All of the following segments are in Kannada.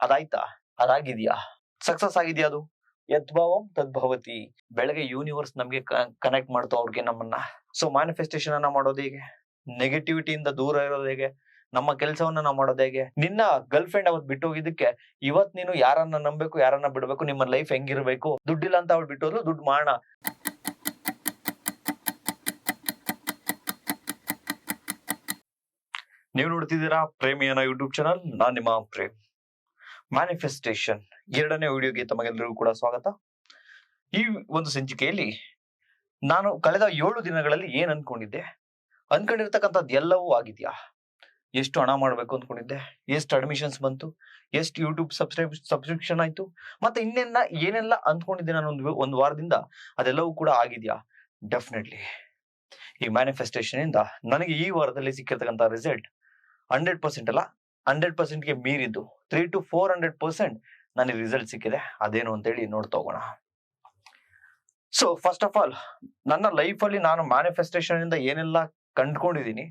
ಅದಾಯ್ತಾ? ಅದಾಗಿದ್ಯಾ? ಸಕ್ಸಸ್ ಆಗಿದ್ಯಾ ಅದು? ಯದ್ಭಾವಂ ತದ್ಭವತಿ ಬೆಳಗ್ಗೆ ಯೂನಿವರ್ಸ್ ನಮ್ಗೆ ಕನೆಕ್ಟ್ ಮಾಡ್ತು ಅವ್ರಿಗೆ ನಮ್ಮನ್ನ. ಸೊ ಮ್ಯಾನಿಫೆಸ್ಟೇಷನ್ ಅನ್ನ ಮಾಡೋದು ಹೇಗೆ? ನೆಗೆಟಿವಿಟಿಯಿಂದ ದೂರ ಇರೋದು ಹೇಗೆ? ನಮ್ಮ ಕೆಲಸವನ್ನ ನಾವು ಮಾಡೋದು ಹೇಗೆ? ನಿನ್ನ ಗರ್ಲ್ ಫ್ರೆಂಡ್ ಅವತ್ ಬಿಟ್ಟು ಹೋಗಿದ್ದಕ್ಕೆ ಇವತ್ ನೀನು ಯಾರನ್ನ ನಂಬಬೇಕು, ಯಾರನ್ನ ಬಿಡ್ಬೇಕು, ನಿಮ್ಮ ಲೈಫ್ ಹೆಂಗಿರ್ಬೇಕು? ದುಡ್ಡಿಲ್ಲ ಅಂತ ಅವ್ಳು ಹೋದ್ರು ದುಡ್ಡು ಮಾಡ ನೀವು ನೋಡ್ತಿದ್ದೀರಾ ಪ್ರೇಮಿಯನ ಯೂಟ್ಯೂಬ್ ಚಾನಲ್ ನಾನ್ ನಿಮ್ಮ ಪ್ರೇಮ್. ಮ್ಯಾನಿಫೆಸ್ಟೇಷನ್ ಎರಡನೇ ವಿಡಿಯೋಗೆ ತಮಗೆಲ್ಲರಿಗೂ ಕೂಡ ಸ್ವಾಗತ. ಈ ಒಂದು ಸಂಚಿಕೆಯಲ್ಲಿ ನಾನು ಕಳೆದ ಏಳು ದಿನಗಳಲ್ಲಿ ಏನ್ ಅನ್ಕೊಂಡಿದ್ದೆ? ಅನ್ಕೊಂಡಿರ್ತಕ್ಕಂಥದ್ದು ಎಲ್ಲವೂ ಆಗಿದೆಯಾ? ಎಷ್ಟು ಹಣ ಮಾಡಬೇಕು ಅನ್ಕೊಂಡಿದ್ದೆ? ಎಷ್ಟು ಅಡ್ಮಿಷನ್ಸ್ ಬಂತು? ಎಷ್ಟು ಯೂಟ್ಯೂಬ್ ಸಬ್ಸ್ಕ್ರೈಬ್ ಸಬ್ಸ್ಕ್ರಿಪ್ಷನ್ ಆಯ್ತು? ಮತ್ತೆ ಇನ್ನೆಲ್ಲ ಏನೆಲ್ಲ ಅಂದ್ಕೊಂಡಿದ್ದೆ ನಾನು ಒಂದು ಒಂದು ವಾರದಿಂದ ಅದೆಲ್ಲವೂ ಕೂಡ ಆಗಿದ್ಯಾ? ಡೆಫಿನೆಟ್ಲಿ ಈ ಮ್ಯಾನಿಫೆಸ್ಟೇಷನ್ ಇಂದ ನನಗೆ ಈ ವಾರದಲ್ಲಿ ಸಿಕ್ಕಿರ್ತಕ್ಕಂಥ ರಿಸಲ್ಟ್ ಹಂಡ್ರೆಡ್ ಪರ್ಸೆಂಟ್ ಅಲ್ಲ? ಹಂಡ್ರೆಡ್ ಪರ್ಸೆಂಟ್ಗೆ ಮೀರಿದ್ದು three to four hundred percent ನನಗೆ ರಿಸಲ್ಟ್ ಸಿಕ್ಕಿದೆ. ಅದೇನು ಅಂತೇಳಿ ನೋಡ್ತಾ ಹೋಗೋಣ ಸೊ ಫಸ್ಟ್ ಆಫ್ ಆಲ್ ನನ್ನ ಲೈಫ್ ಅಲ್ಲಿ ನಾನು ಮ್ಯಾನಿಫೆಸ್ಟೇಷನ್ ಇಂದ ಏನೆಲ್ಲ ಕಂಡ್ಕೊಂಡಿದ್ದೀನಿ,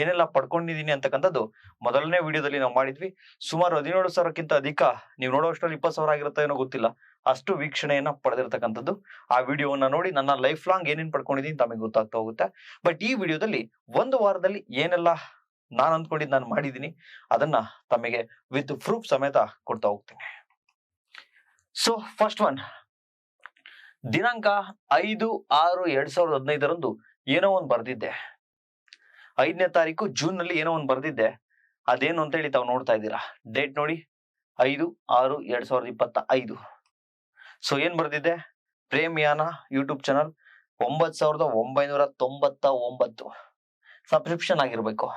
ಏನೆಲ್ಲ ಪಡ್ಕೊಂಡಿದ್ದೀನಿ ಅಂತಕ್ಕಂಥದ್ದು ಮೊದಲನೇ ವಿಡಿಯೋದಲ್ಲಿ ನಾವು ಮಾಡಿದ್ವಿ. ಸುಮಾರು ಹದಿನೇಳು ಸಾವಿರಕ್ಕಿಂತ ಅಧಿಕ ನೀವು ನೋಡೋಷ್ಟರಲ್ಲಿ ಇಪ್ಪತ್ತು ಸಾವಿರ ಆಗಿರುತ್ತೋ ಏನೋ ಗೊತ್ತಿಲ್ಲ. ಅಷ್ಟು ವೀಕ್ಷಣೆಯನ್ನ ಪಡೆದಿರತಕ್ಕಂಥದ್ದು. ಆ ವಿಡಿಯೋವನ್ನ ನೋಡಿ ನನ್ನ ಲೈಫ್ ಲಾಂಗ್ ಏನೇನು ಪಡ್ಕೊಂಡಿದ್ದೀನಿ ತಮಗೆ ಗೊತ್ತಾಗ್ತಾ ಹೋಗುತ್ತೆ. ಬಟ್ ಈ ವಿಡಿಯೋದಲ್ಲಿ ಒಂದು ವಾರದಲ್ಲಿ ಏನೆಲ್ಲ ನಾನು ಅಂದ್ಕೊಂಡಿದ್ದು ನಾನು ಮಾಡಿದ್ದೀನಿ. ಅದನ್ನ ತಮಗೆ ವಿತ್ ಪ್ರೂಫ್ ಸಮೇತ ಕೊಡ್ತಾ ಹೋಗ್ತೀನಿ. ಸೊ ಫಸ್ಟ್ ಒನ್ ದಿನಾಂಕ ಐದು ಆರು ಎರಡ್ ಸಾವಿರದ ಹದಿನೈದರಂದು ಏನೋ ಒಂದು ಬರೆದಿದ್ದೆ. ಐದನೇ ತಾರೀಕು ಜೂನ್ನಲ್ಲಿ ಏನೋ ಒಂದು ಬರೆದಿದ್ದೆ. ಅದೇನು ಅಂತ ಹೇಳಿ ತಾವು ನೋಡ್ತಾ ಇದ್ದೀರಾ? ಡೇಟ್ ನೋಡಿ. ಐದು ಆರು ಎರಡ್ ಸಾವಿರದ ಇಪ್ಪತ್ತ ಐದು ಸೊ ಏನ್ ಬರ್ದಿದ್ದೆ? ಪ್ರೇಮಿಯಾನ ಯೂಟ್ಯೂಬ್ ಚಾನಲ್ ಒಂಬತ್ ಸಾವಿರದ ಒಂಬೈನೂರ ತೊಂಬತ್ತ ಒಂಬತ್ತು ಸಬ್ಸ್ಕ್ರಿಪ್ಷನ್ ಆಗಿರ್ಬೇಕು.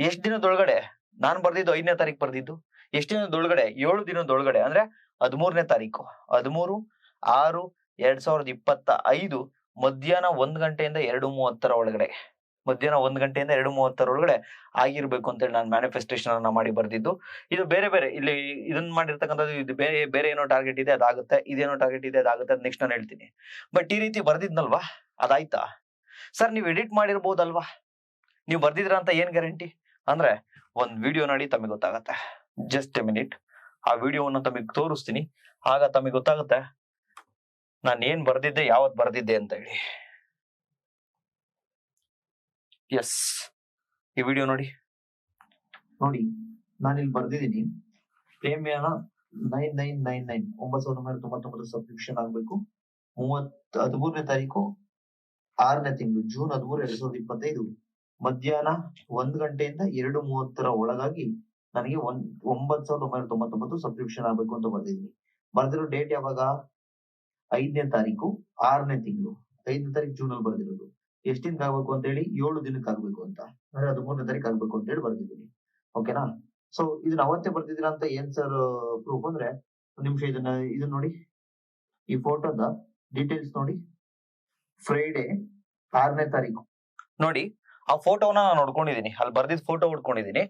ಎಷ್ಟ್ ದಿನದೊಳಗಡೆ? ನಾನ್ ಬರ್ದಿದ್ದು ಐದನೇ ತಾರೀಕು ಬರ್ದಿದ್ದು. ಎಷ್ಟ್ ದಿನದೊಳಗಡೆ? ಏಳು ದಿನದೊಳಗಡೆ. ಅಂದ್ರೆ ಹದಿಮೂರನೇ ತಾರೀಕು ಹದಿಮೂರು, ಆರು, ಎರಡ್ ಸಾವಿರದ ಇಪ್ಪತ್ತ ಐದು ಮಧ್ಯಾಹ್ನ ಒಂದ್ ಗಂಟೆಯಿಂದ ಎರಡು ಮೂವತ್ತರ ಒಳಗಡೆ. ಮಧ್ಯಾಹ್ನ ಒಂದ್ ಗಂಟೆಯಿಂದ ಎರಡು ಮೂವತ್ತರ ಒಳಗಡೆ ಆಗಿರ್ಬೇಕು ಅಂತೇಳಿ ನಾನು ಮ್ಯಾನಿಫೆಸ್ಟೇಷನ್ ಅನ್ನ ಮಾಡಿ ಬರ್ದಿದ್ದು. ಇದು ಬೇರೆ ಬೇರೆ, ಇಲ್ಲಿ ಇದನ್ನ ಮಾಡಿರ್ತಕ್ಕಂಥದ್ದು ಇದು ಬೇರೆ ಬೇರೆ ಏನೋ ಟಾರ್ಗೆಟ್ ಇದೆ, ಅದಾಗುತ್ತೆ. ಇದೇನೋ ಟಾರ್ಗೆಟ್ ಇದೆ, ಅದಾಗುತ್ತೆ ನೆಕ್ಸ್ಟ್ ನಾನು ಹೇಳ್ತೀನಿ. ಬಟ್ ಈ ರೀತಿ ಬರ್ದಿದ್ನಲ್ವಾ? ಅದಾಯ್ತಾ? ಸರ್ ನೀವು ಎಡಿಟ್ ಮಾಡಿರ್ಬೋದಲ್ವಾ? ನೀವು ಬರ್ದಿದ್ರ ಅಂತ ಏನ್ ಗ್ಯಾರಂಟಿ ಅಂದ್ರೆ ಒಂದ್ ವಿಡಿಯೋ ನೋಡಿ ತಮಗೆ ಗೊತ್ತಾಗತ್ತೆ. ಜಸ್ಟ್ ಎ ಮಿನಿಟ್ ಆ ವಿಡಿಯೋವನ್ನು ತಮಗೆ ತೋರಿಸ್ತೀನಿ. ಆಗ ತಮಗೆ ಗೊತ್ತಾಗತ್ತೆ ನಾನು ಏನ್ ಬರ್ದಿದ್ದೆ, ಯಾವತ್ ಬರ್ದಿದ್ದೆ ಅಂತ ಹೇಳಿ. ಎಸ್ ಈ ವಿಡಿಯೋ ನೋಡಿ. ನೋಡಿ ನಾನು ಇಲ್ಲಿ ಬರ್ದಿದ್ದೀನಿ. Premiyana nine nine nine nine. ಒಂಬತ್ತು ಸಾವಿರದ ಒಂಬೈನೂರ ತೊಂಬತ್ತೊಂಬತ್ತು ಸಬ್ಸ್ಕ್ರಿಪ್ಷನ್ ಆಗ್ಬೇಕು. ಮೂವತ್ ಹದಿಮೂರನೇ ತಾರೀಕು ಆರನೇ ತಿಂಗಳು, ಜೂನ್ ಹದಿಮೂರು, ಎರಡ್ ಸಾವಿರದ ಇಪ್ಪತ್ತೈದು. ಮಧ್ಯಾಹ್ನ ಒಂದ್ ಗಂಟೆಯಿಂದ ಎರಡು ಮೂವತ್ತರ ಒಳಗಾಗಿ ನನಗೆ ಒಂದ್ ಒಂಬತ್ ಸಾವಿರದ ಒಂಬೈನೂರ ತೊಂಬತ್ತೊಂಬತ್ತು ಸಬ್ಸ್ಕ್ರಿಪ್ಷನ್ ಆಗ್ಬೇಕು ಅಂತ ಬರ್ದಿದ್ದೀನಿ. ಬರ್ದಿರೋ ಡೇಟ್ ಯಾವಾಗ? ಐದನೇ ತಾರೀಕು, ಆರನೇ ತಿಂಗಳು. ಐದನೇ ತಾರೀಕು ಜೂನ್ ಅಲ್ಲಿ ಬರ್ದಿರೋದು. ಎಷ್ಟು ದಿನಕ್ಕೆ ಆಗ್ಬೇಕು ಅಂತ ಹೇಳಿ ಏಳು ದಿನಕ್ಕೆ ಆಗ್ಬೇಕು ಅಂತ. ಅಂದ್ರೆ ಹದಿಮೂರನೇ ತಾರೀಕು ಆಗ್ಬೇಕು ಅಂತ ಹೇಳಿ ಬರ್ದಿದ್ದೀನಿ. ಓಕೆನಾ ಸೊ ಇದನ್ನ ಅವತ್ತೇ ಬರ್ದಿದ್ದೀರಾ ಅಂತ ಏನ್ ಸರ್ ಪ್ರೂಫ್ ಅಂದ್ರೆ ಒಂದ್ ನಿಮಿಷ ಇದನ್ನ ಇದನ್ನ ನೋಡಿ. ಈ ಫೋಟೋದ ಡೀಟೇಲ್ಸ್ ನೋಡಿ. ಫ್ರೈಡೆ ಆರನೇ ತಾರೀಕು. ನೋಡಿ. ಆ ಫೋಟೋನ ನಾನು ನೋಡ್ಕೊಂಡಿದ್ದೀನಿ ಅಲ್ಲಿ ಬರ್ದಿದ್ ಫೋಟೋ ಹೊಡ್ಕೊಂಡಿದ್ದೀನಿ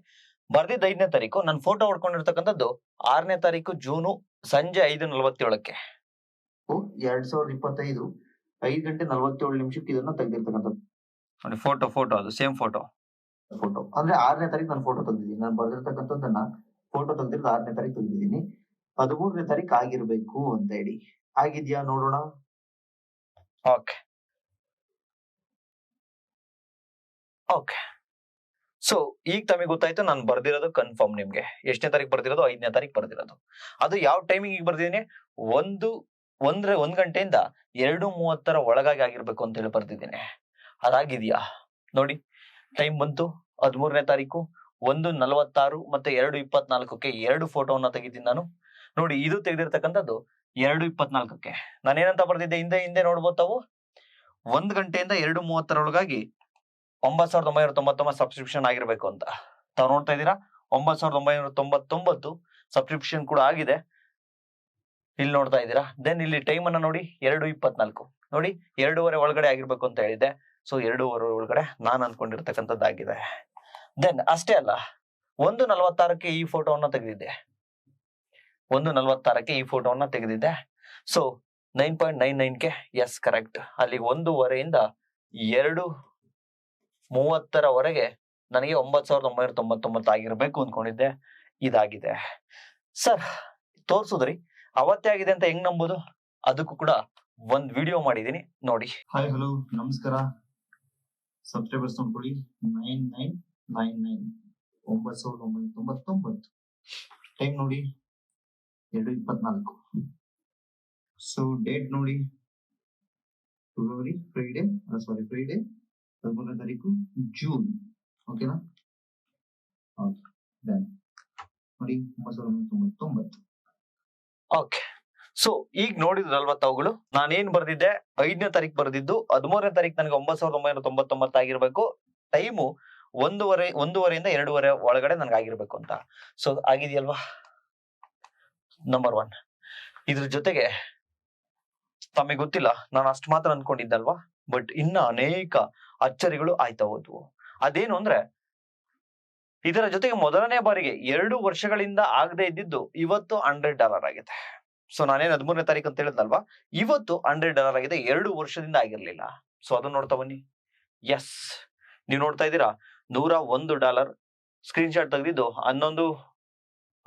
ಬರ್ದಿದ್ ಐದನೇ ತಾರೀಕು. ನನ್ನ ಫೋಟೋ ಹೊಡ್ಕೊಂಡಿರ್ತಕ್ಕಂಥದ್ದು ಆರನೇ ತಾರೀಕು ಜೂನು ಸಂಜೆ ಐದು ನಲವತ್ತೇಳಕ್ಕೆ. ಎರಡ್ ಸಾವಿರದ ಇಪ್ಪತ್ತೈದು ಐದು ಗಂಟೆ ನಲವತ್ತೇಳು ನಿಮಿಷಕ್ಕೆ ಇದನ್ನ ತೆಗೆದಿರ್ತಕ್ಕಂಥದ್ದು. ನೋಡಿ ಫೋಟೋ ಫೋಟೋ ಅದು ಸೇಮ್ ಫೋಟೋ. ಫೋಟೋ. ಅಂದ್ರೆ ಆರನೇ ತಾರೀಕು ನಾನು ಫೋಟೋ ತಂದಿದ್ದೀನಿ. ನಾನು ಬರ್ದಿರ್ತಕ್ಕಂಥದ್ದನ್ನ ಫೋಟೋ ತೆಗ್ದಿರೋದು ಆರನೇ ತಾರೀಕು ತೆಗೆದಿದ್ದೀನಿ ಹದಿಮೂರನೇ ತಾರೀಕು ಆಗಿರ್ಬೇಕು ಅಂತ ಹೇಳಿ ಆಗಿದ್ಯಾ ನೋಡೋಣ? ಓಕೆ. ಓಕೆ ಸೊ ಈಗ ತಮಗೆ ಗೊತ್ತಾಯ್ತು ನಾನು ಬರ್ದಿರೋದು ಕನ್ಫರ್ಮ್ ನಿಮ್ಗೆ. ಎಷ್ಟನೇ ತಾರೀಕು ಬರ್ದಿರೋದು, ಐದನೇ ತಾರೀಕು ಬರ್ದಿರೋದು. ಅದು ಯಾವ ಟೈಮಿಂಗ್ ಬರ್ದಿದ್ದೀನಿ? ಒಂದು, ಒಂದ್ರ, ಒಂದ್ ಗಂಟೆಯಿಂದ ಎರಡು ಮೂವತ್ತರ ಒಳಗಾಗಿ ಆಗಿರ್ಬೇಕು ಅಂತ ಹೇಳಿ ಬರ್ದಿದ್ದೀನಿ. ಅದಾಗಿದೆಯಾ? ನೋಡಿ ಟೈಮ್ ಬಂತು, ಹದಿಮೂರನೇ ತಾರೀಕು, ಒಂದು ನಲವತ್ತಾರು ಮತ್ತೆ ಎರಡು ಇಪ್ಪತ್ನಾಲ್ಕಕ್ಕೆ ಎರಡು ಫೋಟೋವನ್ನ ತೆಗಿತೀನಿ ನಾನು. ನೋಡಿ, ಇದು ತೆಗೆದಿರ್ತಕ್ಕಂಥದ್ದು ಎರಡು ಇಪ್ಪತ್ನಾಲ್ಕಕ್ಕೆ. ನಾನೇನಂತ ಬರ್ದಿದ್ದೆ? ಹಿಂದೆ ಹಿಂದೆ ನೋಡ್ಬೋದು ತಾವು? ಒಂದ್ ಗಂಟೆಯಿಂದ ಎರಡು ಮೂವತ್ತರೊಳಗಾಗಿ ಒಂಬತ್ ಸಾವಿರದ ಒಂಬೈನೂರ ತೊಂಬತ್ತೊಂಬತ್ತು ಸಬ್ಸ್ಕ್ರಿಪ್ಷನ್ ಆಗಿರ್ಬೇಕು ಅಂತ. ತಾವು ನೋಡ್ತಾ ಇದ್ದೀರಾ? ಒಂಬತ್ ಸಾವಿರದ ಒಂಬೈನೂರ ತೊಂಬತ್ತೊಂಬತ್ತು ಸಬ್ಸ್ಕ್ರಿಪ್ಷನ್ ಕೂಡ ಆಗಿದೆ. ಇಲ್ಲಿ ನೋಡ್ತಾ ಇದ್ದೀರಾ? ದೆನ್ ಇಲ್ಲಿ ಟೈಮ್ ಅನ್ನ ನೋಡಿ, ಎರಡು ಇಪ್ಪತ್ನಾಲ್ಕು. ನೋಡಿ, ಎರಡೂವರೆ ಒಳಗಡೆ ಆಗಿರ್ಬೇಕು ಅಂತ ಹೇಳಿದ್ದೆ. ಸೊ ಎರಡೂವರೆ ಒಳಗಡೆ ನಾನು ಅನ್ಕೊಂಡಿರ್ತಕ್ಕಂಥದ್ದಾಗಿದೆ. ದೆನ್ ಅಷ್ಟೇ ಅಲ್ಲ, ಒಂದು ನಲವತ್ತಾರಕ್ಕೆ ಈ ಫೋಟೋವನ್ನ ತೆಗೆದಿದ್ದೆ. ಒಂದು ನಲವತ್ತಾರಕ್ಕೆ ಈ ಫೋಟೋವನ್ನ ತೆಗೆದಿದ್ದೆ. ಸೊ ನೈನ್ ಪಾಯಿಂಟ್ ನೈನ್ ನೈನ್ಗೆ ಎಸ್ ಕರೆಕ್ಟ್ ಅಲ್ಲಿ ಒಂದೂವರೆಯಿಂದ ಎರಡು ಮೂವತ್ತರವರೆಗೆ ನನಗೆ ಒಂಬತ್ತು ಸಾವಿರದ ಒಂಬೈನೂರ ತೊಂಬತ್ತೊಂಬತ್ತು ಆಗಿರ್ಬೇಕು ಅಂದ್ಕೊಂಡಿದ್ದೆ ಇದಾಗಿದೆ. ಸರ್, ತೋರ್ಸುದ್ರಿ, ಅವತ್ತೇ ಆಗಿದೆ ಅಂತ ಹೆಂಗ್ ನಂಬೋದು? ಅದಕ್ಕೂ ಕೂಡ ಒಂದ್ ವಿಡಿಯೋ ಮಾಡಿದೀನಿ, ನೋಡಿ. ಹಾಯ್ ಹಲೋ ನಮಸ್ಕಾರ. ಸಬ್ಸ್ಕ್ರೈಬರ್ಸ್ ನೋಡ್ಕೊಳ್ಳಿ. ನೈನ್ ನೈನ್ ನೈನ್ ನೈನ್ ಒಂಬತ್ತು ಸಾವಿರದ ಒಂಬೈನೂರ ತೊಂಬತ್ತೊಂಬತ್ತು. ಟೈಮ್ ನೋಡಿ ಎರಡು ಇಪ್ಪತ್ನಾಲ್ಕು ಸೊ ಡೇಟ್ ನೋಡಿ ಫೆಬ್ರವರಿ ಫ್ರೈಡೆ ಸಾರಿ ಫ್ರೈಡೆ ನೋಡಿ ಓಕೆ ಸೊ ಈಗ ನೋಡಿದ್ರಲ್ವಾ ತಾವುಗಳು ನಾನೇನ್ ಬರ್ದಿದ್ದೆ? ಐದನೇ ತಾರೀಕು ಬರೆದಿದ್ದು. ಹದಿಮೂರನೇ ತಾರೀಕು ನನಗೆ ಒಂಬತ್ ಸಾವಿರದ ಒಂಬೈನೂರ ತೊಂಬತ್ತೊಂಬತ್ತು ಆಗಿರ್ಬೇಕು. ಟೈಮು ಒಂದೂವರೆ, ಒಂದೂವರೆಯಿಂದ ಎರಡೂವರೆ ಒಳಗಡೆ ನನ್ಗೆ ಆಗಿರ್ಬೇಕು ಅಂತ. ಸೊ ಆಗಿದೆಯಲ್ವಾ? ನಂಬರ್ ಒನ್ ಇದ್ರ ಜೊತೆಗೆ, ತಮಗೆ ಗೊತ್ತಿಲ್ಲ. ನಾನು ಅಷ್ಟು ಮಾತ್ರ ಅನ್ಕೊಂಡಿದ್ದಲ್ವಾ? ಬಟ್ ಇನ್ನ ಅನೇಕ ಅಚ್ಚರಿಗಳು ಆಯ್ತಾ ಹೋದ್ವು. ಅದೇನು ಅಂದ್ರೆ, ಇದರ ಜೊತೆಗೆ ಮೊದಲನೇ ಬಾರಿಗೆ ಎರಡು ವರ್ಷಗಳಿಂದ ಆಗದೆ ಇದ್ದಿದ್ದು ಇವತ್ತು ಹಂಡ್ರೆಡ್ ಡಾಲರ್ ಆಗಿದೆ. ಸೊ ನಾನೇನ್ ಹದಿಮೂರನೇ ತಾರೀಕು ಅಂತ ಹೇಳಿದ್ನಲ್ವಾ? ಇವತ್ತು ಹಂಡ್ರೆಡ್ ಡಾಲರ್ ಆಗಿದೆ, ಎರಡು ವರ್ಷದಿಂದ ಆಗಿರ್ಲಿಲ್ಲ. ಸೊ ಅದನ್ನ ನೋಡ್ತಾ ಬನ್ನಿ. ಎಸ್ ನೀವು ನೋಡ್ತಾ ಇದ್ದೀರಾ? ನೂರ ಒಂದು ಡಾಲರ್ ಸ್ಕ್ರೀನ್ ಶಾಟ್ ತೆಗೆದಿದ್ದು ಹನ್ನೊಂದು,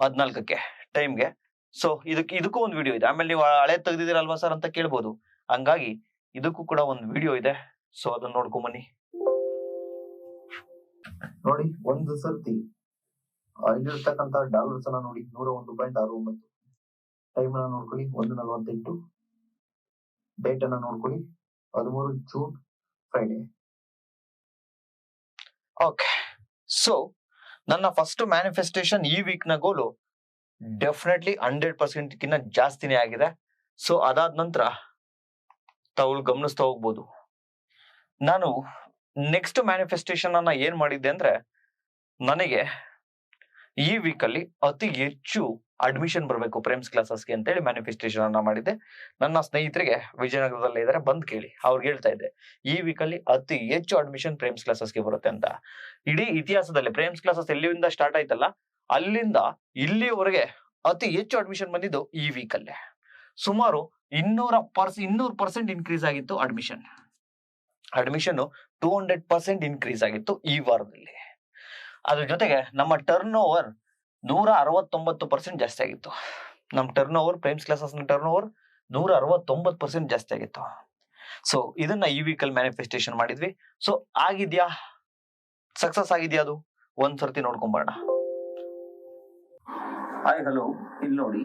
ಹದಿನಾಲ್ಕಕ್ಕೆ ಟೈಮ್ಗೆ ಸೊ ಇದಕ್ಕೆ ಇದಕ್ಕೂ ಒಂದು ವಿಡಿಯೋ ಇದೆ. ಆಮೇಲೆ ನೀವು ಹಳೆ ತೆಗೆದಿದ್ದೀರಲ್ವಾ ಸರ್ ಅಂತ ಕೇಳ್ಬೋದು. ಹಂಗಾಗಿ ಇದಕ್ಕೂ ಕೂಡ ಒಂದು ವಿಡಿಯೋ ಇದೆ. ಸೊ ಅದನ್ನ ನೋಡ್ಕೊಂಡ್ ಬನ್ನಿ. ನೋಡಿ ಒಂದು ಸರ್ತಿ ಇಲ್ಲಿರ್ತಕ್ಕಂತ ಡಾಲರ್ಸ್ ಅನ್ನ ನೋಡಿ ನೂರ ಒಂದು ಪಾಯಿಂಟ್ ಆರು ಒಂಬತ್ತು. ಟೈಮ್ ಅನ್ನ ನೋಡ್ಕೊಳ್ಳಿ ಒಂದು ನಲವತ್ತೆಂಟು. ಡೇಟ್ ಅನ್ನ ನೋಡ್ಕೊಳ್ಳಿ ಹದಿಮೂರು ಜೂನ್ ಫ್ರೈಡೆ ಓಕೆ ಸೊ ನನ್ನ ಫಸ್ಟ್ ಮ್ಯಾನಿಫೆಸ್ಟೇಷನ್ ಈ ವೀಕ್ನ ಗೋಲು ಡೆಫಿನೆಟ್ಲಿ ಹಂಡ್ರೆಡ್ ಪರ್ಸೆಂಟ್ ಕಿನ್ನ ಜಾಸ್ತಿನೇ ಆಗಿದೆ. ಸೊ ಅದಾದ ನಂತರ ತಾವು ಗಮನಿಸ್ತಾ ಹೋಗ್ಬೋದು. ನಾನು ನೆಕ್ಸ್ಟ್ ಮ್ಯಾನಿಫೆಸ್ಟೇಷನ್ ಅನ್ನ ಏನ್ ಮಾಡಿದ್ದೆ ಅಂದ್ರೆ, ನನಗೆ ಈ ವೀಕ್ ಅಲ್ಲಿ ಅತಿ ಹೆಚ್ಚು ಅಡ್ಮಿಷನ್ ಬರಬೇಕು ಪ್ರೇಮ್ಸ್ ಕ್ಲಾಸಸ್ಗೆ ಅಂತೇಳಿ ಮ್ಯಾನಿಫೆಸ್ಟೇಷನ್ ಅನ್ನ ಮಾಡಿದ್ದೆ. ನನ್ನ ಸ್ನೇಹಿತರಿಗೆ ವಿಜಯನಗರದಲ್ಲಿ ಇದ್ದಾರೆ ಬಂದ್ ಕೇಳಿ. ಅವ್ರಿಗೆ ಹೇಳ್ತಾ ಇದ್ದೆ, ಈ ವೀಕ್ ಅಲ್ಲಿ ಅತಿ ಹೆಚ್ಚು ಅಡ್ಮಿಷನ್ ಪ್ರೇಮ್ಸ್ ಕ್ಲಾಸಸ್ಗೆ ಬರುತ್ತೆ ಅಂತ. ಇಡೀ ಇತಿಹಾಸದಲ್ಲಿ ಪ್ರೇಮ್ಸ್ ಕ್ಲಾಸಸ್ ಎಲ್ಲಿಂದ ಸ್ಟಾರ್ಟ್ ಆಯ್ತಲ್ಲ, ಅಲ್ಲಿಂದ ಇಲ್ಲಿವರೆಗೆ ಅತಿ ಹೆಚ್ಚು ಅಡ್ಮಿಷನ್ ಬಂದಿದ್ದು ಈ ವೀಕ್ ಅಲ್ಲೇ. ಸುಮಾರು ಇನ್ನೂರ ಪರ್ಸ್, ಇನ್ನೂರು ಪರ್ಸೆಂಟ್ ಇನ್ಕ್ರೀಸ್ ಆಗಿತ್ತು admission admission two hundred percent increase ಆಗಿತ್ತು ಈ ವಾರದಲ್ಲಿ. ಅದ್ರ ಜೊತೆಗೆ ನಮ್ಮ ಟರ್ನ್ ಓವರ್ ನೂರ ಅರವತ್ತೊಂಬತ್ತು ಪರ್ಸೆಂಟ್ ಜಾಸ್ತಿ ಆಗಿತ್ತು. ನಮ್ಮ turn over primes classes turn over ನೂರ ಅರವತ್ತೊಂಬತ್ತು ಪರ್ಸೆಂಟ್ ಜಾಸ್ತಿ ಆಗಿತ್ತು. ಸೊ ಇದನ್ನ ಈ ವೀಕಲ್ ಮ್ಯಾನಿಫೆಸ್ಟೇಷನ್ ಮಾಡಿದ್ವಿ. ಸೊ ಆಗಿದ್ಯಾ? ಸಕ್ಸಸ್ ಆಗಿದ್ಯಾ ಅದು? ಒಂದ್ ಸರ್ತಿ ಹಾಯ್ ಹಲೋ ಇಲ್ಲಿ ನೋಡಿ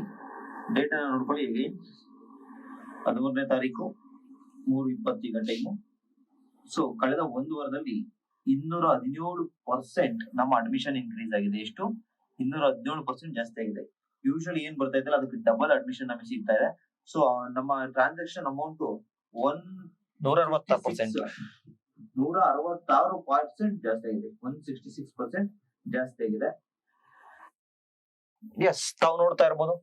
ಡೇಟಾ ನೋಡ್ಕೊಳ್ಳಿ ಹದಿಮೂರನೇ ತಾರೀಕು ಮೂರು ಇಪ್ಪತ್ತೀಗ ಟೈಮು ಸೊ ಕಳೆದ ಒಂದು ವಾರದಲ್ಲಿ ಇನ್ನೂರ ಹದಿನೇಳು ಪರ್ಸೆಂಟ್ ನಮ್ಮ ಅಡ್ಮಿಷನ್ ಇನ್ಕ್ರೀಸ್ ಆಗಿದೆ. ಎಷ್ಟು? ಇನ್ನೂರ ಹದಿನೇಳು ಪರ್ಸೆಂಟ್ ಜಾಸ್ತಿ ಆಗಿದೆ. ಯೂಶಲಿ ಏನ್ ಬರ್ತಾ ಇದ್ದಲ್ಲ ಅದಕ್ಕೆ ಡಬಲ್ ಅಡ್ಮಿಷನ್ ನಮಗೆ ಸಿಗ್ತಾ ಇದೆ. ಸೊ ನಮ್ಮ ಟ್ರಾನ್ಸಾಕ್ಷನ್ ಅಮೌಂಟ್ ಒನ್ ನೂರ ಅರವತ್ತಾರು ಪರ್ಸೆಂಟ್ ನೂರ ಅರವತ್ತಾರು ಪರ್ಸೆಂಟ್ ಜಾಸ್ತಿ ಆಗಿದೆ. ಒನ್ ಸಿಕ್ಸ್ಟಿ ಸಿಕ್ಸ್ ಪರ್ಸೆಂಟ್ ಜಾಸ್ತಿ ಆಗಿದೆ. ಎಸ್ ತಾವು ನೋಡ್ತಾ ಇರ್ಬೋದು.